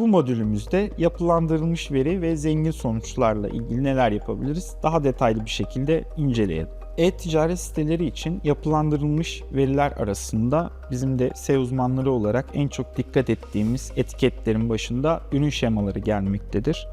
Bu modülümüzde yapılandırılmış veri ve zengin sonuçlarla ilgili neler yapabiliriz daha detaylı bir şekilde inceleyelim. E-ticaret siteleri için yapılandırılmış veriler arasında bizim de SEO uzmanları olarak en çok dikkat ettiğimiz etiketlerin başında ürün şemaları gelmektedir.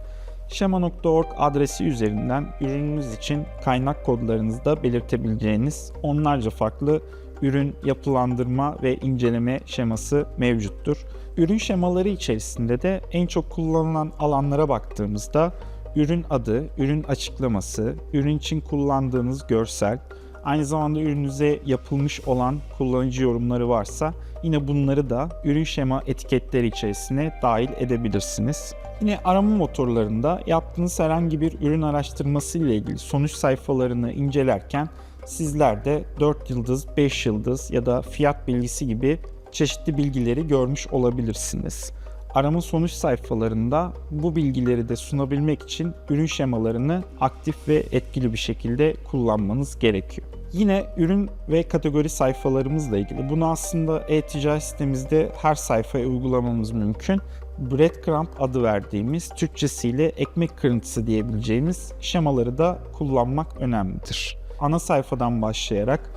Şema.org adresi üzerinden ürününüz için kaynak kodlarınızda belirtebileceğiniz onlarca farklı ürün yapılandırma ve inceleme şeması mevcuttur. Ürün şemaları içerisinde de en çok kullanılan alanlara baktığımızda ürün adı, ürün açıklaması, ürün için kullandığınız görsel, aynı zamanda ürününüze yapılmış olan kullanıcı yorumları varsa yine bunları da ürün şema etiketleri içerisine dahil edebilirsiniz. Yine arama motorlarında yaptığınız herhangi bir ürün araştırması ile ilgili sonuç sayfalarını incelerken sizler de 4 yıldız, 5 yıldız ya da fiyat bilgisi gibi çeşitli bilgileri görmüş olabilirsiniz. Arama sonuç sayfalarında bu bilgileri de sunabilmek için ürün şemalarını aktif ve etkili bir şekilde kullanmanız gerekiyor. Yine ürün ve kategori sayfalarımızla ilgili bunu aslında e-ticaret sitemizde her sayfaya uygulamamız mümkün. Breadcrumb adı verdiğimiz Türkçesiyle ekmek kırıntısı diyebileceğimiz şemaları da kullanmak önemlidir. Ana sayfadan başlayarak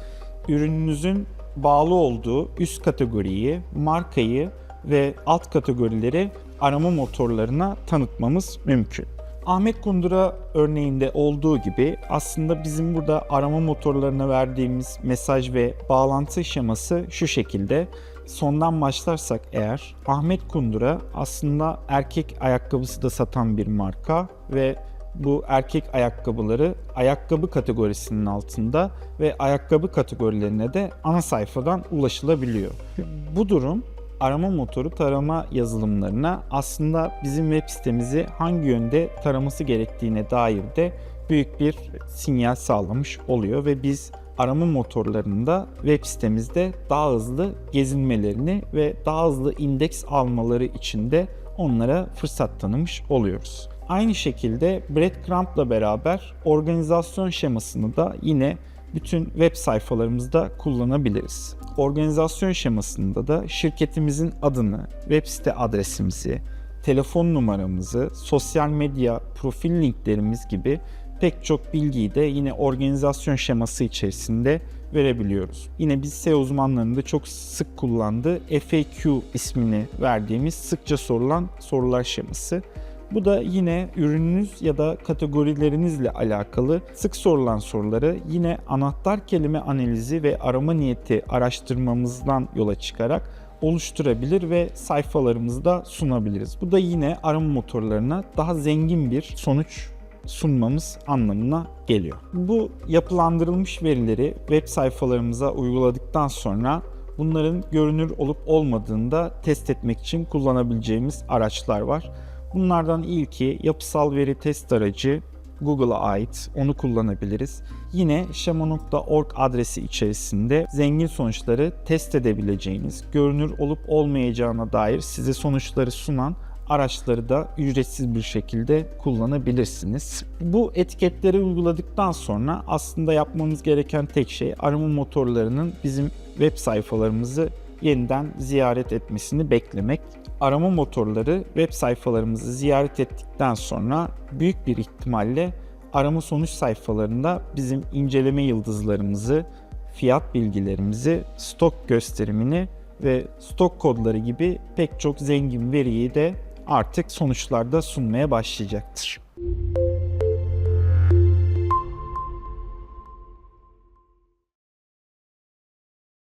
ürününüzün bağlı olduğu üst kategoriyi, markayı ve alt kategorileri arama motorlarına tanıtmamız mümkün. Ahmet Kundura örneğinde olduğu gibi aslında bizim burada arama motorlarına verdiğimiz mesaj ve bağlantı şeması şu şekilde. Sondan başlarsak eğer Ahmet Kundura aslında erkek ayakkabısı da satan bir marka ve bu erkek ayakkabıları ayakkabı kategorisinin altında ve ayakkabı kategorilerine de ana sayfadan ulaşılabiliyor. Bu durum arama motoru tarama yazılımlarına aslında bizim web sitemizi hangi yönde taraması gerektiğine dair de büyük bir sinyal sağlamış oluyor ve biz arama motorlarında web sitemizde daha hızlı gezinmelerini ve daha hızlı indeks almaları için de onlara fırsat tanımış oluyoruz. Aynı şekilde Breadcrumb'la beraber organizasyon şemasını da yine bütün web sayfalarımızda kullanabiliriz. Organizasyon şemasında da şirketimizin adını, web site adresimizi, telefon numaramızı, sosyal medya profil linklerimiz gibi pek çok bilgiyi de yine organizasyon şeması içerisinde verebiliyoruz. Yine biz SEO uzmanlarının da çok sık kullandığı FAQ ismini verdiğimiz sıkça sorulan sorular şeması. Bu da yine ürününüz ya da kategorilerinizle alakalı sık sorulan soruları yine anahtar kelime analizi ve arama niyeti araştırmamızdan yola çıkarak oluşturabilir ve sayfalarımızda sunabiliriz. Bu da yine arama motorlarına daha zengin bir sonuç sunmamız anlamına geliyor. Bu yapılandırılmış verileri web sayfalarımıza uyguladıktan sonra bunların görünür olup olmadığını da test etmek için kullanabileceğimiz araçlar var. Bunlardan ilki yapısal veri test aracı Google'a ait. Onu kullanabiliriz. Yine şema.org adresi içerisinde zengin sonuçları test edebileceğiniz, görünür olup olmayacağına dair size sonuçları sunan araçları da ücretsiz bir şekilde kullanabilirsiniz. Bu etiketleri uyguladıktan sonra aslında yapmanız gereken tek şey arama motorlarının bizim web sayfalarımızı yeniden ziyaret etmesini beklemek. Arama motorları web sayfalarımızı ziyaret ettikten sonra büyük bir ihtimalle arama sonuç sayfalarında bizim inceleme yıldızlarımızı, fiyat bilgilerimizi, stok gösterimini ve stok kodları gibi pek çok zengin veriyi de artık sonuçlarda sunmaya başlayacaktır.